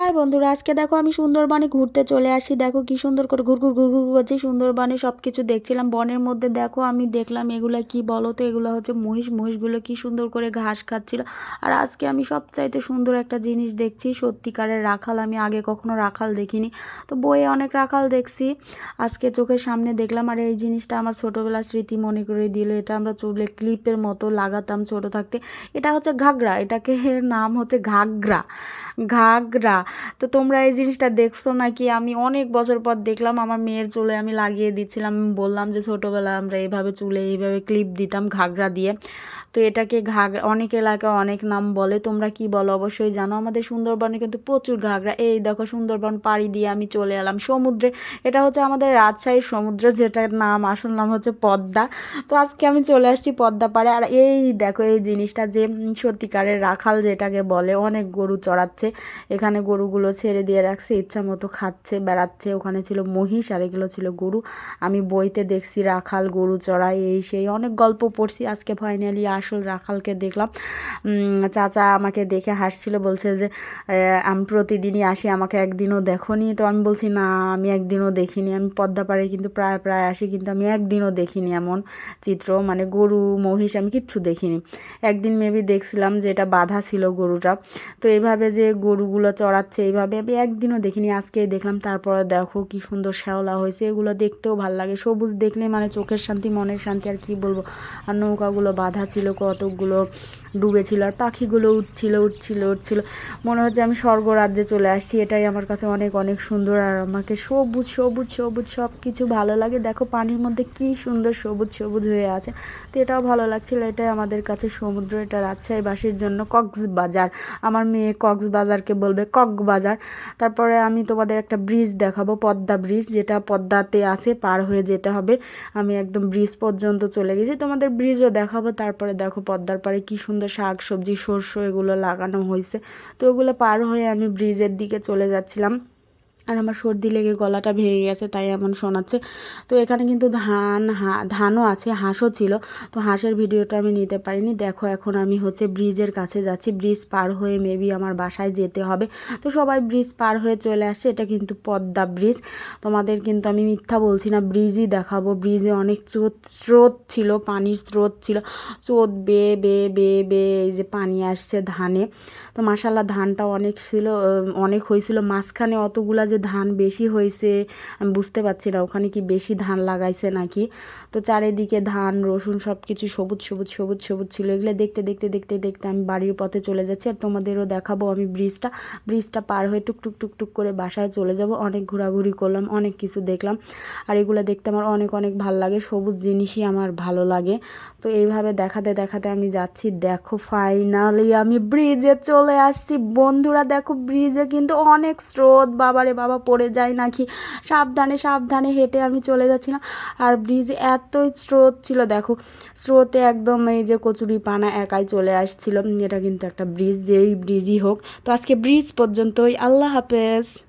High বন্ধুরা, আজকে দেখো আমি সুন্দরবনে ঘুরতে চলে আসি। দেখো কি সুন্দর করে ঘুর ঘুর ঘুর ঘুর করছি। সুন্দরবনে সব কিছু দেখছিলাম। বনের মধ্যে দেখো আমি দেখলাম এগুলো কি বলো তো? এগুলো হচ্ছে মহিষ। মহিষগুলো কি সুন্দর করে ঘাস খাচ্ছিল। আর আজকে আমি সবচাইতে সুন্দর একটা জিনিস দেখছি, সত্যিকারের রাখাল। আমি আগে কখনো রাখাল দেখিনি। তো বইয়ে অনেক রাখাল দেখছি। আজকে চোখের সামনে দেখলাম। আর এই জিনিসটা আমার ছোটোবেলার স্মৃতি মনে করে দিল। এটা আমরা চুলে ক্লিপের মতো লাগাতাম ছোট থাকতে। এটা হচ্ছে ঘাগরা। এটাকে নাম হচ্ছে ঘাগরা। ঘাগরা। তো তোমরা এই জিনিসটা দেখছ নাকি? আমি অনেক বছর পর দেখলাম আমার মেয়ের চুলে আমি লাগিয়ে দিচ্ছিলাম। বললাম যে ছোটোবেলায় আমরা এভাবে চুলে এইভাবে ক্লিপ দিতাম ঘাগরা দিয়ে। তো এটাকে ঘাগরা অনেক এলাকায় অনেক নাম বলে, তোমরা কি বলো? অবশ্যই জানো, আমাদের সুন্দরবনে কিন্তু প্রচুর ঘাগরা। এই দেখো, সুন্দরবন পাড়ি দিয়ে আমি চলে এলাম সমুদ্রে। এটা হচ্ছে আমাদের রাজশাহীর সমুদ্র, যেটার নাম, আসল নাম হচ্ছে পদ্মা। তো আজকে আমি চলে আসছি পদ্মা পাড়ে, আর এই দেখো, এই জিনিসটা যে সত্যিকারের রাখাল যেটাকে বলে, অনেক গরু চড়াচ্ছে। এখানে গরুগুলো ছেড়ে দিয়ে রাখছে, ইচ্ছা মতো খাচ্ছে, বেড়াচ্ছে। ওখানে ছিল মহিষ, আর এগুলো ছিল গরু। আমি বইতে দেখছি রাখাল গরু চড়াই এই সেই, অনেক গল্প পড়ছি। আজকে ফাইনালি আসল রাখালকে দেখলাম। চাচা আমাকে দেখে হাসছিল, বলছে যে আমি প্রতিদিনই আসি, আমাকে একদিনও দেখনি। তো আমি বলছি, না, আমি একদিনও দেখিনি। আমি পদ্মাপাড়ে কিন্তু প্রায় প্রায় আসি, কিন্তু আমি একদিনও দেখিনি এমন চিত্র। মানে গরু, মহিষ আমি কিচ্ছু দেখিনি। একদিন মেবি দেখছিলাম যে, এটা বাধা ছিল গরুটা। তো এইভাবে যে গরুগুলো চড়াচ্ছে এইভাবে আমি একদিনও দেখিনি আজকে দেখলাম। তারপরে দেখো কি সুন্দর শ্যাওলা হয়েছে, এগুলো দেখতেও ভালো লাগে। সবুজ দেখলে মানে চোখের শান্তি, মনের শান্তি, আর কি বলব? আর নৌকাগুলো বাধা ছিল কতগুলো ডুবেছিল আর পাখিগুলো উঠছিল উঠছিল উঠছিল। মনে হচ্ছে আমি স্বর্গরাজ্যে চলে আসছি, এটাই আমার কাছে অনেক অনেক সুন্দর। আর আমাকে সবুজ সবুজ সবুজ সব কিছু ভালো লাগে। দেখো পানির মধ্যে কি সুন্দর সবুজ সবুজ হয়ে আছে। তো এটাও ভালো লাগছিল, এটাই আমাদের কাছে সমুদ্র, এটা রাজশাহীবাসীর জন্য কক্সবাজার। আমার মেয়ে কক্সবাজারকে বলবে, কক্সবাজার। তারপরে আমি তোমাদের একটা ব্রিজ দেখাবো, পদ্মা ব্রিজ যেটা পদ্মাতে আছে, পার হয়ে যেতে হবে। আমি একদম ব্রিজ পর্যন্ত চলে গেছি। তোমাদের ব্রিজও দেখাবো, তারপরে দেখো পদ্মার পাড়ে কী সুন্দর শাক সবজি শস্য এগুলো লাগানো হয়েছে। তো ওগুলো পার হয়ে আমি ব্রিজের দিকে চলে যাচ্ছিলাম। আর আমার সর্দি লেগে গলাটা ভেঙে গেছে, তাই এমন শোনাচ্ছে। তো এখানে কিন্তু ধান ধানও আছে, হাঁসও ছিল। তো হাঁসের ভিডিওটা আমি নিতে পারিনি। দেখো, এখন আমি হচ্ছে ব্রিজের কাছে যাচ্ছি। ব্রিজ পার হয়ে মেবি আমার বাসায় যেতে হবে। তো সবাই ব্রিজ পার হয়ে চলে আসছে। এটা কিন্তু পদ্মা ব্রিজ। তোমাদের কিন্তু আমি মিথ্যা বলছি না, ব্রিজই দেখাবো। ব্রিজে অনেক স্রোত স্রোত ছিল, পানির স্রোত ছিল। স্রোত বে বে বে বে, এই যে পানি আসছে ধানে। তো মাসাল্লাহ ধানটা অনেক ছিল অনেক হয়েছিল। মাঝখানে অতগুলা যে যে ধান বেশি হয়েছে, আমি বুঝতে পারছি না, ওখানে কি বেশি ধান লাগাইছে নাকি? তো চারিদিকে ধান, রসুন সব কিছু সবুজ সবুজ সবুজ সবুজ ছিল। এগুলো দেখতে দেখতে দেখতে দেখতে আমি বাড়ির পথে চলে যাচ্ছি আর তোমাদেরও দেখাবো আমি ব্রিজটা। ব্রিজটা পার হয়ে টুকটুক টুকটুক করে বাসায় চলে যাব। অনেক ঘোরাঘুরি করলাম, অনেক কিছু দেখলাম। আর এগুলো দেখতে আমার অনেক অনেক ভালো লাগে, সবুজ জিনিসই আমার ভালো লাগে। তো এইভাবে দেখাতে দেখাতে আমি যাচ্ছি। দেখো ফাইনালি আমি ব্রিজে চলে আসছি। বন্ধুরা, দেখো ব্রিজে কিন্তু অনেক স্রোত। বাবারে বাবা। বাবা পড়ে যায় নাকি? সাবধানে সাবধানে হেঁটে আমি চলে যাচ্ছিলাম। আর ব্রিজে এতই স্রোত ছিল, দেখো। স্রোতে একদম এই যে কচুরি পানা একাই চলে আসছিল। এটা কিন্তু একটা ব্রিজ যেই ব্রিজই হোক। তো আজকে ব্রিজ পর্যন্তই। আল্লাহ হাফেজ।